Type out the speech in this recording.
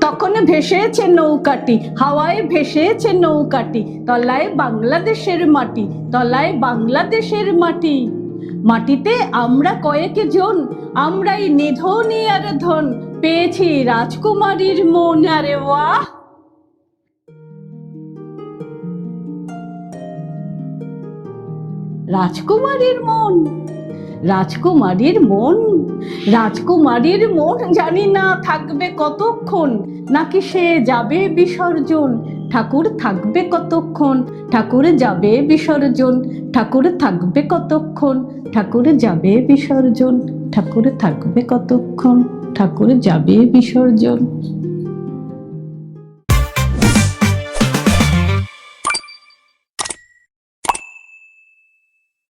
তখন ভেসেছে নৌকাটি, হাওয়ায় ভেসেছে নৌকাটি, তলায় বাংলাদেশের মাটি, তলায় বাংলাদেশের মাটি। মাটিতে আমরা কয়েক জন, আমরাই নিধনী আর ধন, পেয়েছি রাজকুমারীর মন, আরে ওয়াহ! রাজকুমারীর মন! রাজকুমারীর মন রাজকুমারীর মন জানি না থাকবে কতক্ষণ। নাকি সে যাবে বিসর্জন? ঠাকুর থাকবে কতক্ষণ? ঠাকুর যাবে বিসর্জন? ঠাকুর থাকবে কতক্ষণ? ঠাকুর যাবে বিসর্জন? ঠাকুর থাকবে কতক্ষণ? ঠাকুর যাবে বিসর্জন?